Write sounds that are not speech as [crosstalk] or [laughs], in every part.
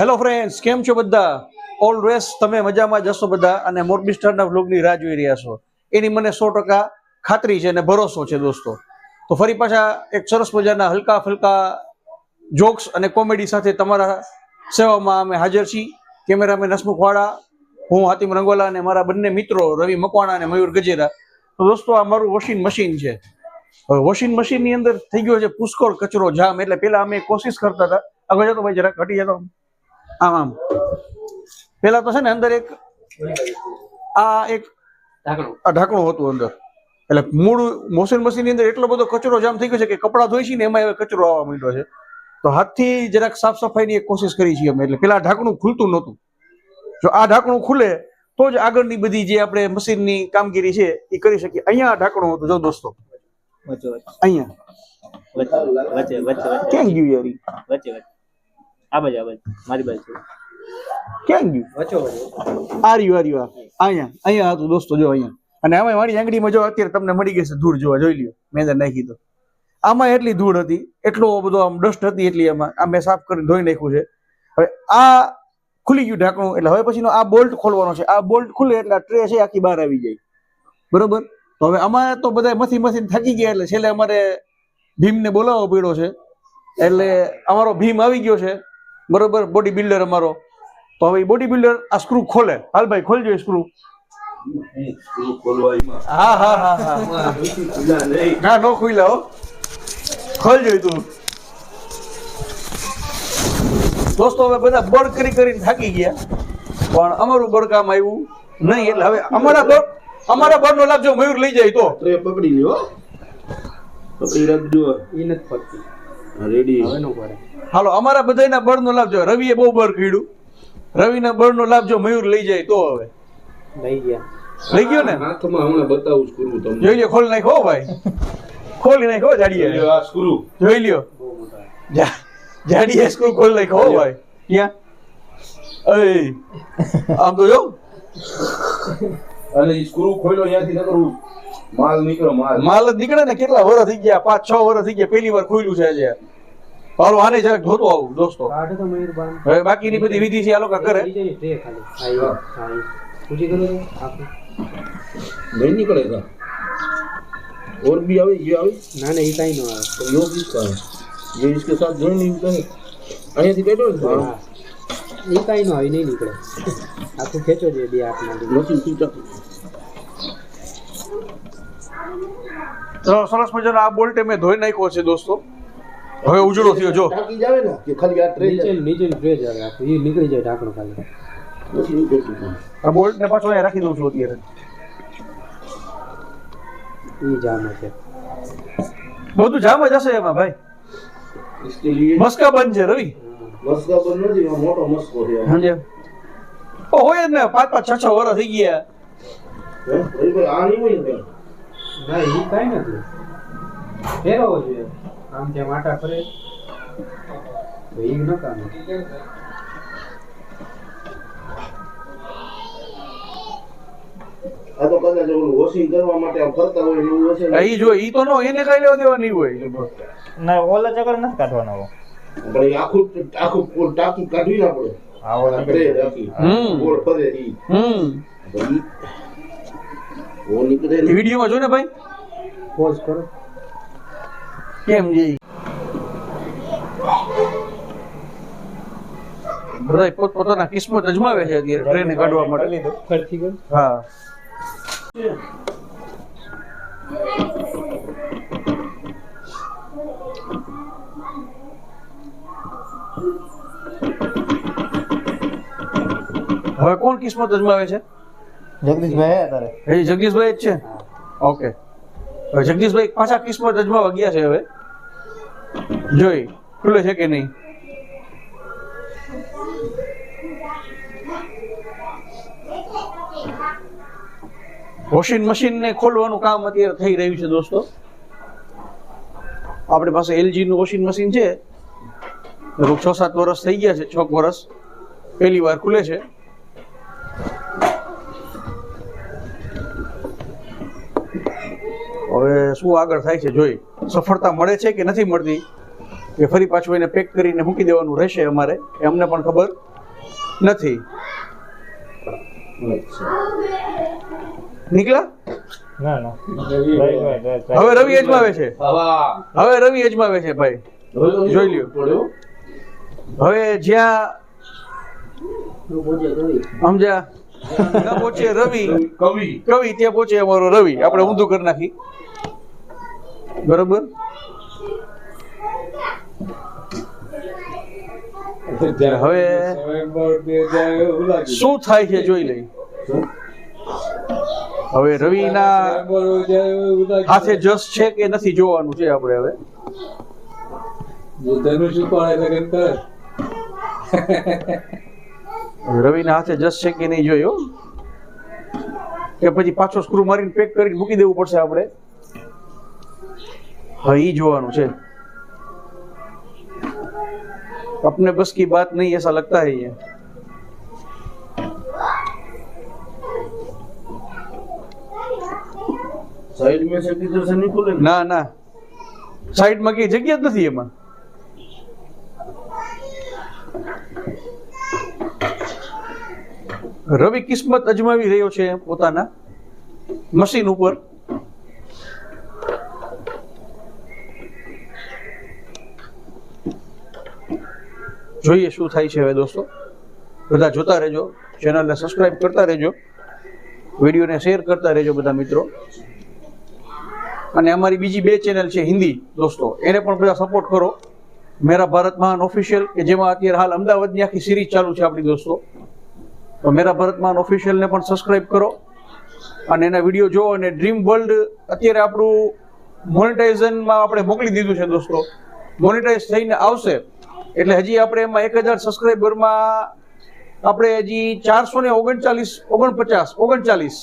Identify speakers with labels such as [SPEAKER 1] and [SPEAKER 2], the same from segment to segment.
[SPEAKER 1] Hello friends કેમ છો બધા? ઓલવેઝ તમે મજામાં જશો બધા અને મોરબી સ્ટારના વ્લોગની રાહ જોઈ રહ્યા છો. એની મને સો ટકા ખાતરી છે અને ભરોસો છે દોસ્તો. તો ફરી પાછા એક સરસ મજાના હલકા ફલકા જોક્સ અને કોમેડી સાથે તમારા સેવામાં અમે હાજર છીએ. કેમેરામેન હસમુખ વાળા, હું હાતિમ રંગોલા અને મારા બંને મિત્રો રવિ મકવાણા અને મયુર ગજેરા. તો દોસ્તો, આ મારું વોશિંગ મશીન છે. વોશિંગ મશીનની અંદર થઈ ગયો છે પુષ્કળ કચરો જામ. એટલે પહેલાં અમે કોશિશ કરતા હતા. આગળ જતો ભાઈ, જરાક હટી જતો. આમ. આમ પેલા તો છે ને અંદર એક આ એક ઢાંકણું. હતું અંદર. એટલે મૂળ મોશન મશીનની અંદર એટલો બધો કચરો જામ થઈ ગયો છે કે કપડાં ધોઈ છે ને એમાં હવે કચરો આવવા માંડ્યો છે. તો હાથથી જરાક સાફ સફાઈની એક કોશિશ કરી છીએ અમે. એટલે પેલા ઢાંકણું ખુલતું નહોતું. જો આ ઢાંકણું ખુલે તો જ આગળની બધી જે આપણે મશીનની કામગીરી છે એ કરી શકીએ. અહીંયા આ ઢાંકણું હતું જો દોસ્તો. અહીંયા. ક્યાં ગયું યાર
[SPEAKER 2] વચ્ચે વચ્ચે. આ બાજુ આ બાજુ. મારી બાજુ.
[SPEAKER 1] ક્યાં ગયું?
[SPEAKER 2] વચ્ચે
[SPEAKER 1] આ રહ્યું આ રહ્યું. અહીંયા અહીંયા હતું દોસ્તો જો અહીંયા. અને આમાં મારી આંગળીમાં જો અત્યારે તમને મળી ગઈ છે ધૂળ જોવા જોઈ લ્યો. મેં અંદર નાખી તો. આમાં એટલી ધૂળ હતી એટલો બધો આમ ડસ્ટ હતી એટલી આમાં. આ મેં સાફ કરીને ધોઈ નાખ્યું છે. હવે આ ખુલી ગયું ઢાંકણું એટલે હવે પછીનો આ બોલ્ટ ખોલવાનો છે. આ બોલ્ટ ખુલે એટલે આ ટ્રે છે આખી બહાર આવી જાય. બરોબર? તો હવે અમારે તો બધા મથી મથી થાકી ગયા એટલે છેલ્લે અમારે ભીમને બોલાવવો પડ્યો છે. એટલે અમારો ભીમ આવી ગયો છે. બરોબર બોડી બિલ્ડર અમારો. તો હવે બોડી બિલ્ડર આ સ્ક્રૂ ખોલે. હાલ ભાઈ ખોલજો સ્ક્રૂ હા હા હા હા. ના નો ખુલ્લા હો. ખોલજો તું. દોસ્તો હવે બધા બળ કરી કરીને થાકી ગયા. પણ અમારું બળ કામ આવ્યું નહીં એટલે હવે અમારા બળ અમારા બળનો લાભ જો મયુર લઈ જાય તો.
[SPEAKER 3] પકડી લ્યો પકડી રાખજો.
[SPEAKER 2] એ નથી પડતી
[SPEAKER 3] રેડી
[SPEAKER 2] હવે નું પડે.
[SPEAKER 1] હાલો અમારા બધાના બળનો લાભ જો રવિએ બહુ બળ કર્યું રવિના બળનો લાભ જો મયુર લઈ જાય તો હવે.
[SPEAKER 2] લઈ ગયા.
[SPEAKER 1] લઈ ગયો ને?
[SPEAKER 3] હાથમાં હમણાં બતાવું સ્ક્રૂ તમને.
[SPEAKER 1] જોઈ લ્યો ખોલી નાખો ભાઈ. ખોલી નાખો જાડીએ.
[SPEAKER 3] આ સ્ક્રૂ
[SPEAKER 1] જોઈ લ્યો.
[SPEAKER 2] બહુ મોટા.
[SPEAKER 1] જા- જાડીએ સ્ક્રૂ ખોલી નાખો હો ભાઈ. ક્યાં? અરે આમ તો જો.
[SPEAKER 3] અને ઈ સ્ક્રૂ ખોલ્યો ન નકરું. માલ નીકળ્યો માલ
[SPEAKER 1] માલ જ નીકળે ને કેટલા વર્ષ થઈ ગયા પાંચ છ વર્ષ થઈ ગયા પહેલી વાર ખોલ્યું છે આજે હાલો આને જરાક જોતો આવું દોસ્તો
[SPEAKER 2] કાઢ તો મયુરબાન
[SPEAKER 1] હવે બાકીની બધી વિધિ છે આ લોકો કરે
[SPEAKER 2] લઈ જાય ટ્રે ખાલી હા ઈ, હા ઈ. ઊંચી કરો તો આખું.
[SPEAKER 3] નહીં નીકળે કા और भी आवे ये आवे
[SPEAKER 2] ના ના ઈ કાંઈ ન આવે
[SPEAKER 3] तो यो किसका है ये इसके साथ जोड़ नहीं करे અહીંયાથી બેઠો ને તો
[SPEAKER 2] હા ઈ કાંઈ ન આવે ઈ નહીં નીકળે આખું ખેંચો જોઈએ બે હાથમાં
[SPEAKER 3] મશીન તૂટા
[SPEAKER 1] સરસ મજાનો આ બોલ્ટ મેં ધોઈ નાખ્યો છે દોસ્તો. હવે ઉજળો થયો જો.
[SPEAKER 3] ઢાંકી જાવે ને કે ખાલી આ ટ્રે
[SPEAKER 2] નીચે નીચે ટ્રે જાવે આખું. એ નીકળી જાય ઢાંકણો ખાલી.
[SPEAKER 1] આ બોલ્ટ ને પાછો અહીંયા રાખી દઉં છું અત્યારે.
[SPEAKER 2] ઈ જામે છે.
[SPEAKER 1] બધું જામ જ હશે એમાં ભાઈ. મસ્કા બંધ છે રવિ.
[SPEAKER 3] મસ્કા બંધ નથી મોટો મસ્કો છે.
[SPEAKER 1] હાજી. ઓ હોય ને પાંચ પાંચ છ છ વર્ષ થઈ ગયા
[SPEAKER 3] આ નહીં હોય ને
[SPEAKER 2] ઈ કાંઈ નથી. ફેરવવો જોઈએ. આમ તેમ આટા ફરે. તો ઈ ન કામ.
[SPEAKER 3] આ તો કદાચ ઓલું વોશિંગ કરવા માટે આમ ફરતા હોય એવું હશે.
[SPEAKER 1] ઈ જો ઈ તો નો એને કઈ લેવા દેવા નહીં હોય.
[SPEAKER 4] ના ઓલા ચક્કર નથી કાઢવાનો
[SPEAKER 3] પણ એ આખું આખું ટાંકી કાઢવી ના પડે.
[SPEAKER 4] આ ઓલા
[SPEAKER 3] આ
[SPEAKER 1] હમ.
[SPEAKER 3] ફરે
[SPEAKER 1] હમ.
[SPEAKER 3] ઓ નીકળે ને.
[SPEAKER 1] વિડીયોમાં જો ને ભાઈ.
[SPEAKER 2] પોઝ કરો.
[SPEAKER 1] કેમ છે ઈ? બધા પોત પોતાના કિસ્મત અજમાવે છે અત્યારે ટ્રેન કાઢવા માટે.
[SPEAKER 2] ફરતી ગયો
[SPEAKER 1] હા. હવે કોણ કિસ્મત અજમાવે છે?
[SPEAKER 4] જગદીશભાઈ
[SPEAKER 1] એ જગદીશભાઈ જ છે? ઓકે જગદીશભાઈ પાછા કિસ્મત અજમાવા ગયા છે હવે. જોઈ ખુલે છે કે નહીં? વોશિંગ મશીન ને ખોલવાનું કામ અત્યારે થઈ રહ્યું છે દોસ્તો. આપણી પાસે એલજી નું વોશિંગ મશીન છે. છ સાત વર્ષ થઈ ગયા છે છ વર્ષ પહેલી વાર ખુલે છે. હવે શું આગળ થાય છે જોઈ. સફળતા મળે છે કે નથી મળતી? કે ફરી પાછું એને પેક કરીને મૂકી દેવાનું રહેશે અમારે. એ અમને પણ ખબર નથી.
[SPEAKER 4] નીકળા.
[SPEAKER 1] હવે રવિ અજમાવે છે.
[SPEAKER 3] હવે
[SPEAKER 1] રવિ અજમાવે છે ભાઈ. જોઈ લ્યો. હવે જ્યાં સમજ્યા? ન પહોંચે રવિ.
[SPEAKER 3] કવિ.
[SPEAKER 1] કવિ ત્યાં પહોંચે અમારો રવિ. આપણે ઊંધું કરી નાખી. બરોબર? હવે શું થાય છે જોઈ લઈ હવે રવિના હાથે જસ છે કે નથી જોવાનું છે આપણે હવે? હવે રવિના હાથે જસ છે કે નહીં જોયો કે પછી પાછો સ્ક્રૂ મારીને પેક કરીને મૂકી દેવું પડશે આપણે હા ઈ જોવાનું છે अपने बस की बात नहीं ऐसा लगता है ये
[SPEAKER 3] साइड में से किधर से नहीं खुले
[SPEAKER 1] ના ના સાઈડમાં કઈ જગ્યા જ નથી એમાં રવિ કિસ્મત અજમાવી રહ્યો છે પોતાના મશીન ઉપર. જોઈએ શું થાય છે હવે દોસ્તો. બધા જોતા રહેજો. ચેનલને સબસ્ક્રાઈબ કરતા રહેજો. વિડીયોને શેર કરતા રહેજો બધા મિત્રો. અને અમારી બીજી બે ચેનલ છે હિન્દી, દોસ્તો. એને પણ બધા સપોર્ટ કરો. મેરા ભારત મહાન ઓફિશિયલ કે જેમાં અત્યારે હાલ અમદાવાદની આખી સિરીઝ ચાલુ છે આપણી દોસ્તો. તો મેરા ભરતમાન ઓફિશિયલને પણ સબસ્ક્રાઈબ કરો અને એના વીડિયો જો અને ડ્રીમ વર્લ્ડ અત્યારે આપણું મોનિટાઇઝનમાં આપણે મોકલી દીધું છે દોસ્તો. મોનિટાઇઝ થઈને આવશે. એટલે હજી આપણે એમાં એક હજાર સબસ્ક્રાઈબરમાં આપણે હજી ચારસો ને ઓગણચાલીસ, ઓગણપચાસ, ઓગણચાલીસ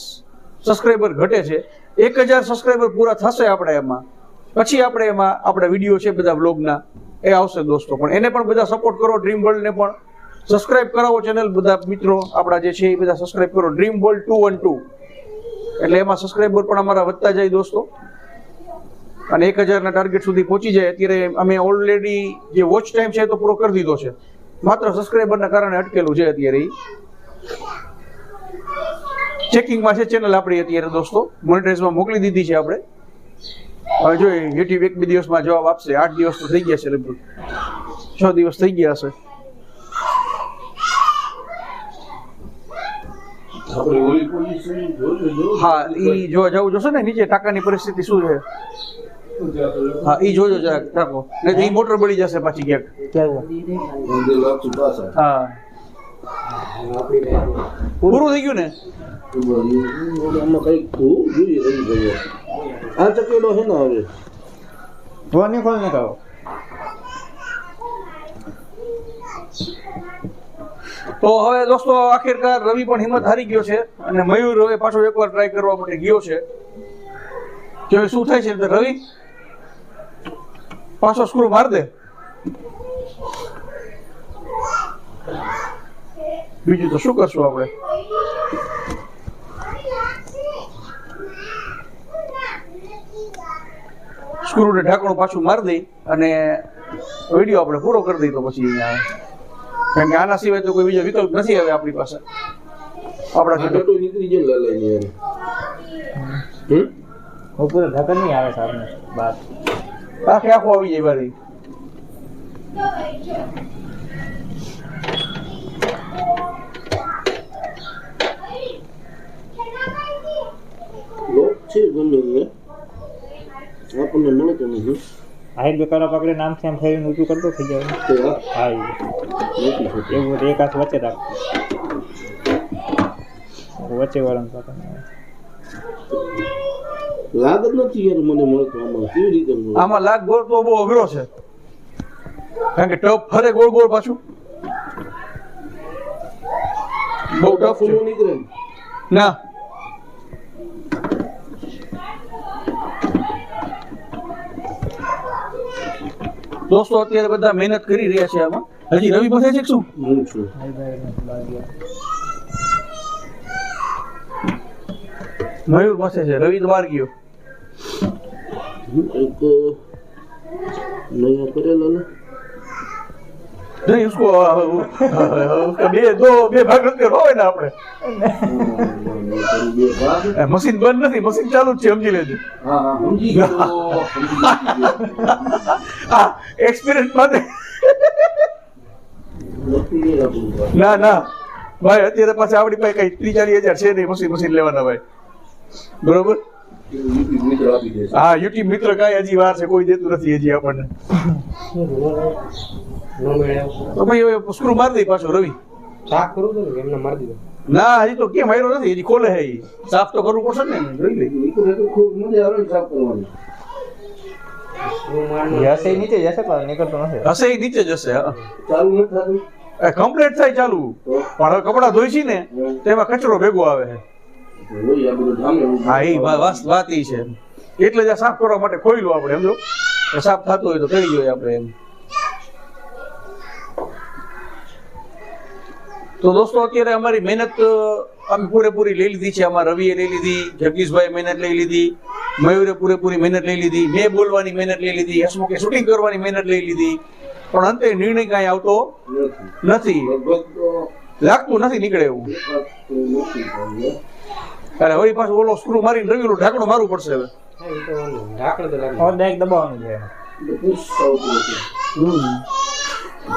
[SPEAKER 1] સબસ્ક્રાઈબર ઘટે છે. એક હજાર સબસ્ક્રાઈબર પૂરા થશે આપણે એમાં. પછી આપણે એમાં આપણા વીડિયો છે બધા બ્લોગના એ આવશે દોસ્તો. પણ એને પણ બધા સપોર્ટ કરો ડ્રીમ વર્લ્ડને પણ. સબસ્ક્રાઇબ કરાવો ચેનલ બધા મિત્રો, આપણા જે છે એ બધા સબસ્ક્રાઇબ કરો. Dream world two one two એટલે એમાં સબસ્ક્રાઈબર પણ અમારા વધતા જાય દોસ્તો. અને એક હજારના ટાર્ગેટ સુધી પહોંચી જાય. અત્યારે અમે ઓલરેડી જે વોચ ટાઈમ છે તો પૂરો કરી દીધો છે. માત્ર સબસ્ક્રાઈબરના કારણે અટકેલું છે અત્યારે ચેકિંગમાં છે ચેનલ આપણી અત્યારે દોસ્તો. મોનેટાઇઝમાં મોકલી દીધી છે આપણે. હવે જો યુટ્યુબ એક બે દિવસમાં જવાબ આપશે. આઠ દિવસ તો થઈ ગયા છે લગભગ. છ દિવસ થઈ ગયા હશે
[SPEAKER 3] આપણે ઓલી પોઝિશન જોયું જોયું
[SPEAKER 1] હા ઈ જોવા જવું જોશે ને નીચે ટાંકાની પરિસ્થિતિ શું છે? હા ઈ જોજો જરાક ટાંકો. નહીં તો ઈ મોટર બળી જશે પાછી ક્યાંક. હા. પૂરું થઈ ગયું ને?
[SPEAKER 3] આ ચકેલો છે ને હવે?
[SPEAKER 4] તો નહીં ખોલ નહીં કરો
[SPEAKER 1] તો હવે દોસ્તો, આખિરકાર રવિ પણ હિંમત હારી ગયો છે અને મયુર હવે પાછો એકવાર ટ્રાય કરવા માટે ગયો છે. કે હવે શું થાય છે રવિ? પાછો સ્ક્રૂ માર દે. બીજું તો શું કરશું આપણે? સ્ક્રૂ ને ઢાંકણું પાછું મારી દઈ અને વીડિયો આપણે પૂરો કરી દઈએ તો પછી અહીંયા કારણ કે આના સિવાય તો કોઈ બીજો વિકલ્પ નથી હવે આપણી પાસે. આપણા
[SPEAKER 3] આ નીકળી જાય ને લાલાની યાર હમ?
[SPEAKER 4] ઉપર ઢાકણ નહીં આવે સામે બાર.
[SPEAKER 1] આખે આખો આવી જાય બારી.
[SPEAKER 3] લોક છે ગમે આપણને મળે તો નથી
[SPEAKER 4] હાઈટ બેકારો પકડી નામથી આમ ફેરીને ઊંચું કરતો થઈ જાય હા. એવું તો એક હાથ વચ્ચે રાખ. વચ્ચે વાળા લાગત
[SPEAKER 3] લાગ નથી યાર મને મળતો આમાં કેવી રીતે
[SPEAKER 1] આમાં લાગ ગોળ તો બહુ અઘરો છે. કારણ કે ટપ ફરે ગોળ ગોળ પાછું. બહુ ટફ
[SPEAKER 3] નીકળે. ને.
[SPEAKER 1] દોસ્તો અત્યારે બધા મહેનત કરી રહ્યા છે આમાં. હજી રવિ પાસે છે શું?
[SPEAKER 3] હું
[SPEAKER 1] મયુર પાસે છે, રવિ દ્વાર ગયો.
[SPEAKER 3] એક નયા કરેલો ને.
[SPEAKER 1] નહીં ઉસકો બે, દો, બે ભાગ નથી હોય ને આપણે? મશીન બંધ નથી મશીન ચાલુ જ છે, સમજી લેજો.
[SPEAKER 3] હા
[SPEAKER 1] એક્સપિરિયન્સ માટે. ના ના. ભાઈ, અત્યારે પાછા આપણી પાસે કઈ ત્રીસ ચાલીસ હજાર છે નહીં મશીન મશીન લેવાના ભાઈ. બરોબર? હા યુટ્યુબ મિત્ર કાંઈ હજી વાર છે કોઈ દેતું નથી હજી આપણને. તો ભાઈ સ્ક્રૂ મારી દઈ પાછો રવિ.
[SPEAKER 2] સાફ કરું છું એમને મારી દીધો
[SPEAKER 1] ના હજી તો કેમ આવ્યો નથી હજી ખોલે હે સાફ તો કરવું પડશે ને જોઈ લઈ
[SPEAKER 3] સાફ કરવાની
[SPEAKER 4] હશે નીચે જશે પણ નીકળતો નથી.
[SPEAKER 1] હશે નીચે જશે
[SPEAKER 3] ચાલુ નથી થતું
[SPEAKER 1] કમ્પ્લીટ થાય ચાલુ. પણ હવે કપડા ધોઈ છે ને તેમાં કચરો ભેગો આવે છે હા એ વાત વાત ઈ છે. એટલે જ સાફ કરવા માટે ખોઈલું આપણે સમજો? સાફ થતું હોય તો કરી જોઈએ આપણે એમ. તો દોસ્તો અત્યારે અમારી મહેનત અમે પૂરેપૂરી લઈ લીધી છે. અમારા રવિએ લઈ લીધી જગદીશભાઈ મહેનત લઈ લીધી મયુરે પૂરેપૂરી મહેનત લઈ લીધી મેં બોલવાની મહેનત લઈ લીધી હસમુખે શૂટિંગ કરવાની મહેનત લઈ લીધી. પણ અંતે નિર્ણય કાંઈ આવતો
[SPEAKER 3] નથી.
[SPEAKER 1] લાગતું નથી નીકળે એવું.
[SPEAKER 3] એકાદ
[SPEAKER 1] હવે વળી પાછું ઓલો સ્ક્રૂ મારીને રવિનું ઢાંકણું મારવું પડશે હવે.
[SPEAKER 4] દબાવવાનું છે.
[SPEAKER 3] એટલે.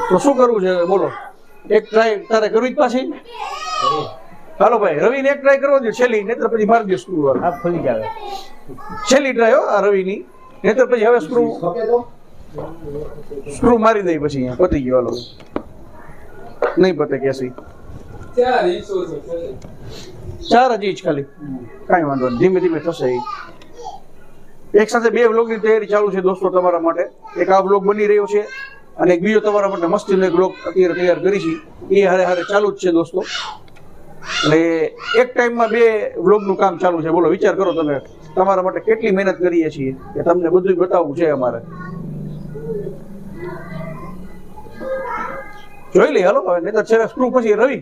[SPEAKER 1] તો શું કરવું છે? બોલો. એક ટ્રાય તારે કરવી જ પાછી? હાલો ભાઈ રવિને એક ટ્રાય કરવો જોઈએ છેલ્લી નહીતર પછી મારી દે સ્ક્રૂ
[SPEAKER 4] આ ખુલી જાય
[SPEAKER 1] છેલ્લી ટ્રાય હો આ રવિની. નહીતર પછી હવે સ્ક્રૂ. સ્ક્રૂ મારી દઈ પછી અહીંયા પતી ગયો હાલો. નહીં પતે કેસી. ચાર હજી જ ખાલી. કાંઈ વાંધો નહીં. ધીમે ધીમે થશે. એક સાથે બે વ્લોગની તૈયારી ચાલુ છે દોસ્તો તમારા માટે. એક આ વ્લોગ બની રહ્યો છે અને એક બીજો તમારા માટે મસ્તીનો એક વ્લોગ અત્યારે તૈયાર કરી છે. એ હારે હારે ચાલુ જ છે દોસ્તો. એટલે એક ટાઈમમાં બે વ્લોગનું કામ ચાલુ છે. બોલો, વિચાર કરો તમે. તમારા માટે કેટલી મહેનત કરીએ છીએ કે તમને બધું બતાવવું છે અમારે. જોઈ લઈ હાલો, હવે નહીં તો છેલ્લા સ્ક્રૂ પછી રવિ.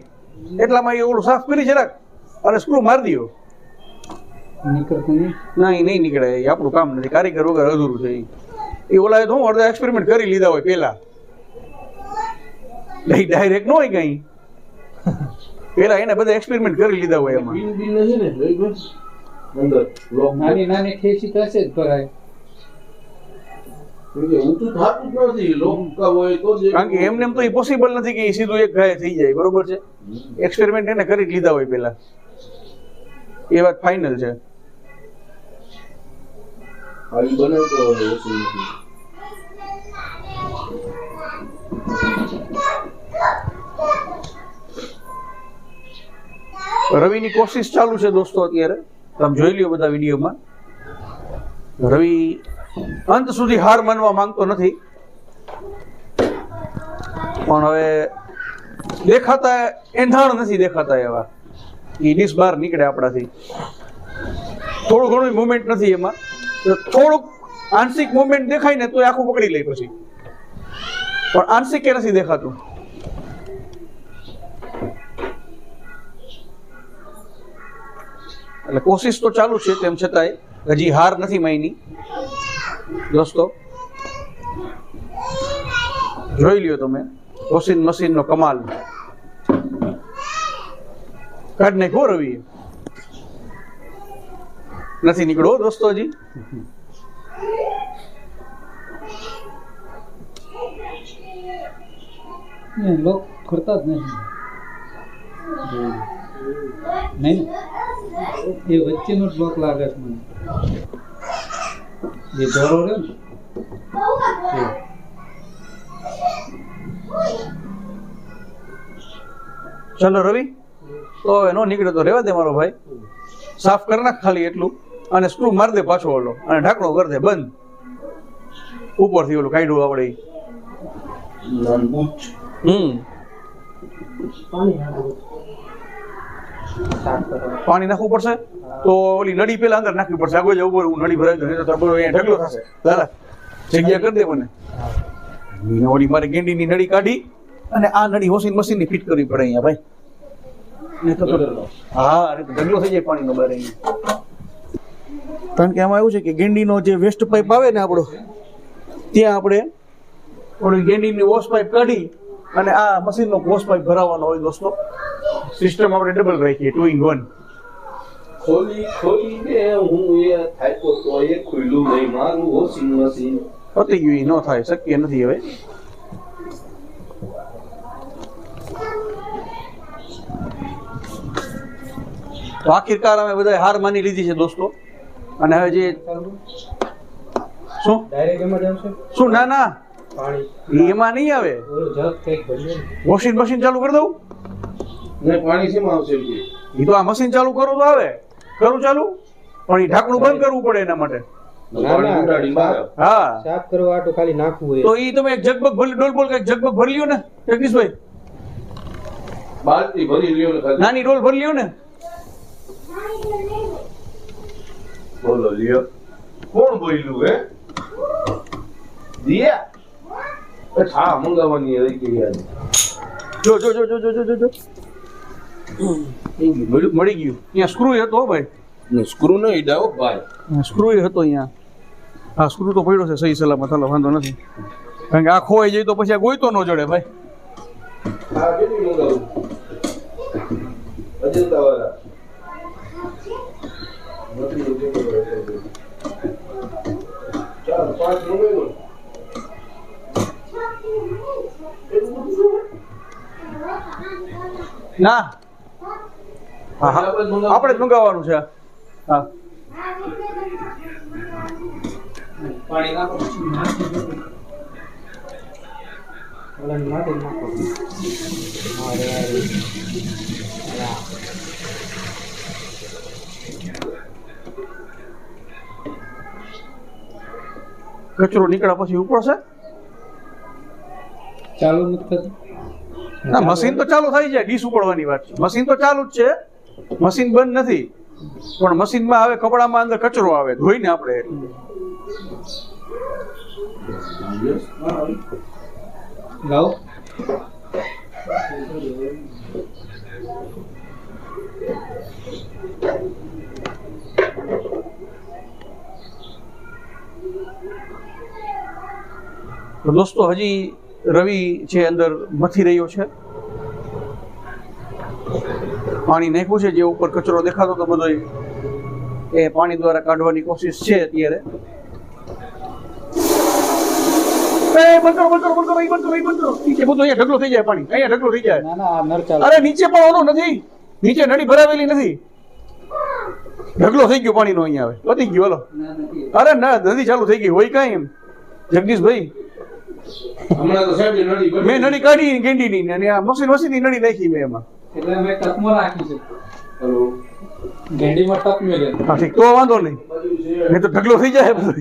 [SPEAKER 1] એટલામાં એ ઓલું સાફ કરી જરાક અને સ્ક્રૂ મારી દો
[SPEAKER 2] નહીં?
[SPEAKER 1] ના નહીં નીકળે. એ આપણું કામ નથી. કારીગર વગર અધૂરું છે એ ઓલા તો હું અડધા એક્સપેરિમેન્ટ કરી લીધા હોય પેલા. નહીં ડાયરેક્ટ ન હોય કઈ પેલા એને બધા એક્સપેરિમેન્ટ કરી લીધા હોય એમાં.
[SPEAKER 2] નાની નાની ખેંચી થશે જ ભરાય.
[SPEAKER 1] કારણ કે એમને એમ તો એ પોસિબલ નથી કે એ સીધું એક ગાય થઈ જાય. બરોબર છે? એક્સપેરિમેન્ટ એને કરી લીધા હોય પેલા. એ વાત ફાઇનલ છે. રવિની કોશિશ ચાલુ છે દોસ્તો અત્યારે. તમે જોઈ લ્યો બધા વિડીયોમાં. રવિ અંત સુધી હાર માનવા માંગતો નથી. પણ હવે દેખાતા એંધાણ નથી દેખાતા એવા. એ બહાર નીકળે આપણાથી. થોડું ઘણું મુવમેન્ટ નથી એમાં. થોડુંક આંશિક મુવમેન્ટ દેખાય ને તો એ આખું પકડી લે પછી. પણ આંશિક કે નથી દેખાતું. એટલે કોશિશ તો ચાલુ છે તેમ છતાંય. હજી હાર નથી માયની. દોસ્તો, જોઈ લ્યો તમે. વોશિંગ મશીનનો કમાલ. કાઢ નાખ્યો રવિ નથી નીકળ્યો દોસ્તો હજી
[SPEAKER 2] લોક કરતા જ નહીં. નહીં એ વચ્ચેનો જ લોક લાગે છે મને. જે દોરો રહ્યો ને.
[SPEAKER 1] ચલો રવિ. તો હવે નો નીકળે તો રહેવા દે મારો ભાઈ. સાફ કરી નાખ ખાલી એટલું અને સ્ક્રૂ મારી દે પાછો ઓલો અને ઢાંકણો કરી દે બંધ. ઉપરથી ઓલું કાઢ્યું આપણે. હમ. પાણી નાખવું પડશે? તો ઓલી નળી પેલા અંદર નાખવી પડશે. આગળ જવું પડે નળી ભરાવી તો અહીંયા ઢગલો થશે. દાદા જગ્યા કરી દે મને. ને ઓલી મારે ગેંડીની નળી કાઢી અને આ નળી વોશિંગ મશીનની ફિટ કરવી પડે અહીંયા ભાઈ. નહીં તો તો- હા અરે તો ઢગલો થઈ જાય પાણીનો બહાર કારણ કે આમાં એવું છે કે ગેંડીનો જે વેસ્ટ પાઇપ આવે ને આપણો ત્યાં આપણે ઓલી ગેંડીની વોશ પાઇપ કાઢી અને આ મશીનનો વોશ પાઇપ ભરાવાનો હોય દોસ્તો. સિસ્ટમ આપણે ડબલ રાખીએ ટુ ઇન વન
[SPEAKER 3] ખોલી ખોલીને હું એ થાય તો એ ખુલ્લું નહીં મારું વોશિંગ મશીન
[SPEAKER 1] પતી ગયું ન થાય શક્ય નથી હવે. તો આખિરકાર અમે બધા હાર માની લીધી છે દોસ્તો. અને હવે જે શું?
[SPEAKER 2] ડાયરેક્ટ એમાં જ આવશે?
[SPEAKER 1] શું ના ના.
[SPEAKER 2] પાણી.
[SPEAKER 1] એમાં નહીં આવે. વોશિંગ મશીન ચાલુ કરી દઉં?
[SPEAKER 3] પાણી શેમાં આવશે
[SPEAKER 1] એ તો આ મશીન ચાલુ કરું તો આવે. કરું ચાલુ? પણ એ ઢાંકણું બંધ કરવું પડે એના માટે. હા.
[SPEAKER 2] સાફ કરવા આટું ખાલી નાખવું
[SPEAKER 1] તો એ તમે એક જગબગ ભરી ડોલ બોલ કંઈક જગબગ ભરી લ્યો ને જગદીશભાઈ?
[SPEAKER 3] બાલટી ભરી લ્યો
[SPEAKER 1] નાની ડોલ ભરી લ્યો ને.
[SPEAKER 3] બોલો લ્યો કોણ બોલ્યું હે? દિયા એ હા મંગાવવાની રહી ગઈ યાર.
[SPEAKER 1] જો જો જો જો જો જો જો મળી ગયું. અહીંયા સ્ક્રૂ હતો ભાઈ.
[SPEAKER 3] સ્ક્રૂ નહીં ઈડાવો ભાઈ.
[SPEAKER 1] સ્ક્રૂ હતો અહીંયા. હા સ્ક્રૂ તો પડ્યો છે સહી સલામત હાલો વાંધો નથી. કારણ કે આ ખોવાઈ જાય તો પછી આ ગોઈતો ન જડે ભાઈ.
[SPEAKER 3] અજંતા વાળા ચાર પાંચ મંગાવ્યું
[SPEAKER 1] ના. હા હા. આપણે જ મંગાવવાનું છે. હા.
[SPEAKER 2] પાણી નાખો નાખો.
[SPEAKER 1] કચરો નીકળ્યા પછી ઉપડશે
[SPEAKER 2] ચાલુ
[SPEAKER 1] ના મશીન તો ચાલુ થઈ જાય ડીશ ઉપડવાની વાત છે. મશીન તો ચાલુ જ છે. મશીન બંધ નથી. પણ મશીનમાં આવે કપડામાં અંદર કચરો આવે ધોઈને આપણે.
[SPEAKER 2] લાવો
[SPEAKER 1] દોસ્તો હજી રવિ છે અંદર મથી રહ્યો છે પાણી નાખ્યું છે જે ઉપર કચરો દેખાતો હતો બધો એ પાણી દ્વારા કાઢવાની કોશિશ છે અત્યારે. અરે પણ ઓલું નથી. નીચે નડી ભરાવેલી નથી. ઢગલો થઈ ગયો પાણીનો અહીંયા આવે વધી ગયો અરે ના નદી ચાલુ થઈ ગઈ હોય કાંઈ એમ. જગદીશભાઈ મેં નળી કાઢી ગેંડી ની અને આ મશીન મશીનની નળી નાખી મેં એમાં.
[SPEAKER 2] એટલે મેં ટકમાં રાખી છે.
[SPEAKER 3] હલો.
[SPEAKER 2] ગેંડીમાં ટક મેલે
[SPEAKER 1] હા ઠીક. તો વાંધો નહીં. નહીં તો ઢગલો થઈ જાય બધો.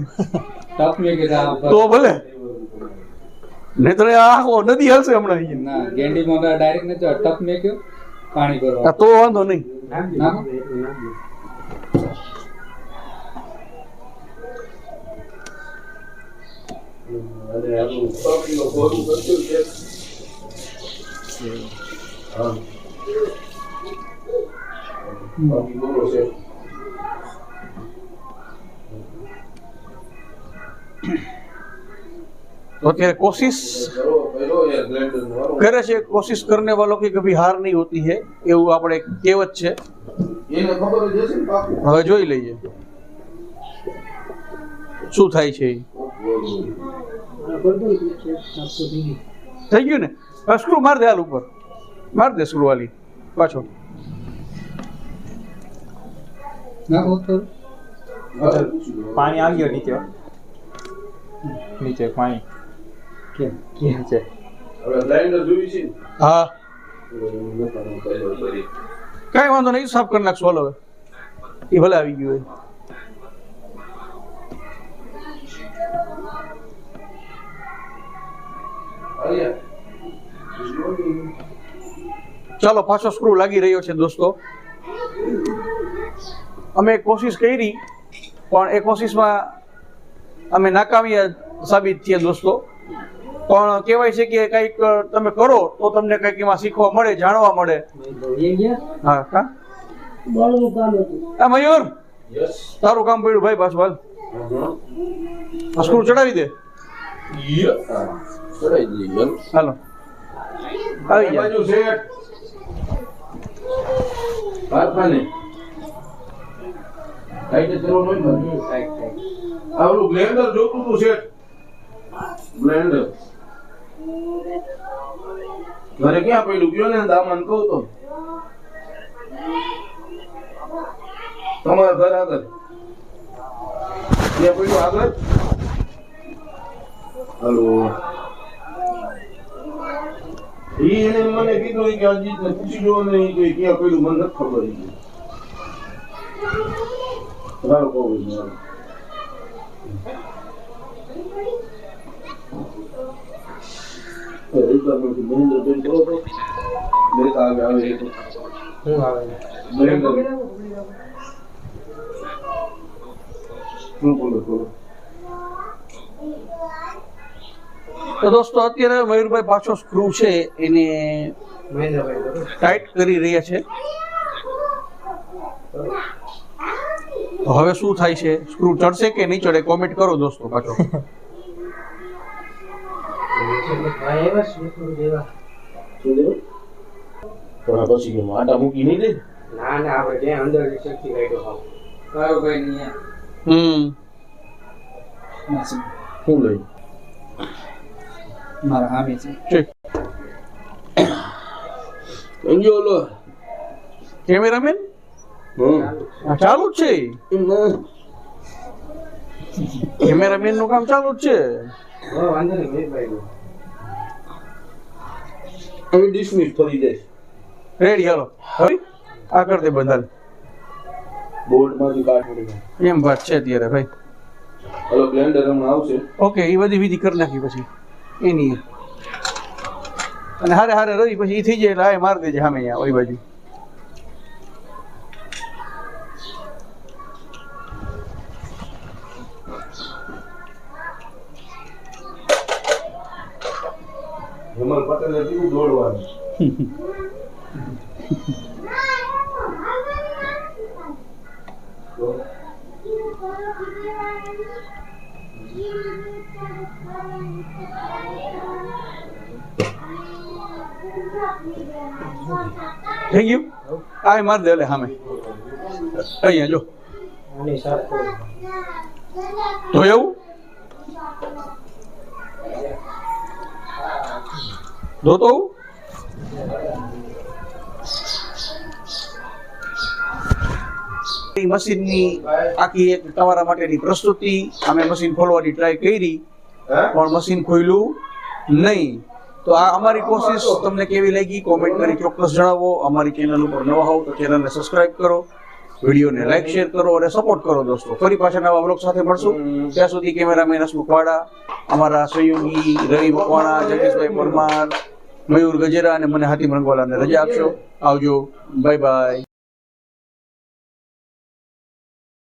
[SPEAKER 2] ટક મેકે
[SPEAKER 1] તો ભલે. નહીં તો આ આખો નદી હાલશે હમણાં.
[SPEAKER 2] ના ગેંડીમાં ડાયરેક્ટ નથી ટક મેક્યો પાણી ભરવા
[SPEAKER 1] તો વાંધો નહીં.
[SPEAKER 3] અને આપણું
[SPEAKER 1] અત્યારે કોશિશ
[SPEAKER 3] કરે
[SPEAKER 1] છે, કોશિશ કરને વાળો કે કભી હાર નહીં હોતી હે, એવું આપણે કહેવત છે. હવે જોઈ લઈએ. શું થાય છે એ? થઈ ગયું ને? સ્ક્રૂ માર દે હાલ ઉપર. માર દે સ્ક્રૂ વાલી. પાછો.
[SPEAKER 4] પાણી આવી ગયો નીચે. નીચે પાણી. નીચે?
[SPEAKER 1] હા. કાંઈ વાંધો નહીં સાફ કરી નાખશું હાલ હવે. એ ભલે આવી ગયું ચાલો પાછો સ્ક્રૂ લાગી રહ્યો છે દોસ્તો. અમે કોશિશ કરી પણ એ કોશિશમાં અમે નાકામી સાબિત છીએ દોસ્તો. પણ કહેવાય છે કે કંઈક તમે કરો તો તમને કંઈક એમાં શીખવા મળે જાણવા મળે. હા
[SPEAKER 2] હતું
[SPEAKER 1] આ મયુર? તારું કામ પડ્યું ભાઈ પાછું હાલ. સ્ક્રૂ ચડાવી દે.
[SPEAKER 3] ચડાઈ દઈએ
[SPEAKER 1] હાલો આવી
[SPEAKER 3] ગયા શેઠ પારપાને
[SPEAKER 2] કાઈને ચલો નોઈ
[SPEAKER 3] મજુ આવલું ગ્લેન્ડર જોતું તું શેઠ ગ્લેન્ડર ઘરે ક્યાં પેલું ગયો ને દામન કહું તો તમારા ઘર આગળ ત્યાં પેલું આગળ હલો એને મને કીધું કે અજીતને પૂછી જોવો ને કે ક્યાં પડ્યું મને નથી ખબર. સારું કહું છું આવે આવે એ તો.
[SPEAKER 1] દોસ્તો અત્યારે મયુરભાઈ પાછો સ્ક્રૂ છે એને ટાઈટ કરી રહ્યા છે. હવે શું થાય છે? સ્ક્રૂ ચડશે કે નહીં ચડે? કોમેન્ટ કરો દોસ્તો પાછો.
[SPEAKER 3] પછી આટા મૂકી નહીં દે?
[SPEAKER 2] ના ના આપણે અંદર શક્તિ કાઢ્યો હોવ ભાઈ ની
[SPEAKER 1] હમ.
[SPEAKER 3] શું લઈ?
[SPEAKER 2] મારા હામે છે.
[SPEAKER 1] ઠીક.
[SPEAKER 3] ઓલો
[SPEAKER 1] કેમેરામેન?
[SPEAKER 3] હમ.
[SPEAKER 1] ચાલુ જ છે.
[SPEAKER 3] એમ
[SPEAKER 1] કેમેરામેનનું કામ ચાલુ જ છે.
[SPEAKER 3] હવે ડિસમિસ ફરી જાય.
[SPEAKER 1] રેડી હાલો. હવે આ કર દે બંધાલ
[SPEAKER 3] બોર્ડમાંથી કાઢ
[SPEAKER 1] એમ વાત છે અત્યારે ભાઈ.
[SPEAKER 3] હલો બ્લેન્ડર હમણાં આવશે.
[SPEAKER 1] ઓકે એ બધી વિધિ કરી નાખી પછી. એની. અને હારે હારે રહી પછી એ થઈ જાય એટલે આ માર દેજે સામે અહીંયા ઓલી બાજુ.
[SPEAKER 3] પટેલે દોડવાનું. [laughs]
[SPEAKER 1] આ માર દે સામે. અહીંયા જો. તો એવું? હું? મશીનની આખી એક તમારા માટેની પ્રસ્તુતિ. અમે મશીન ખોલવાની ટ્રાય કરી પણ મશીન ખોલ્યું નહીં. તો આ અમારી કોશિશ તમને કેવી લાગી? કોમેન્ટ કરી ચોક્કસ જણાવો. અમારી ચેનલ ઉપર નવા હોવ તો ચેનલને સબસ્ક્રાઇબ કરો. વિડીયોને લાઈક શેર કરો અને સપોર્ટ કરો દોસ્તો. ફરી પાછા નવા બ્લોગ સાથે મળશું. ત્યાં સુધી કેમેરામેન હસમુખ વાડા, અમારા સહયોગી રવિ મકવાણા, જગદીશભાઈ પરમાર, મયુર ગજેરા અને મને હાથી રંગવાલાને રજા આપશો. આવજો. Bye bye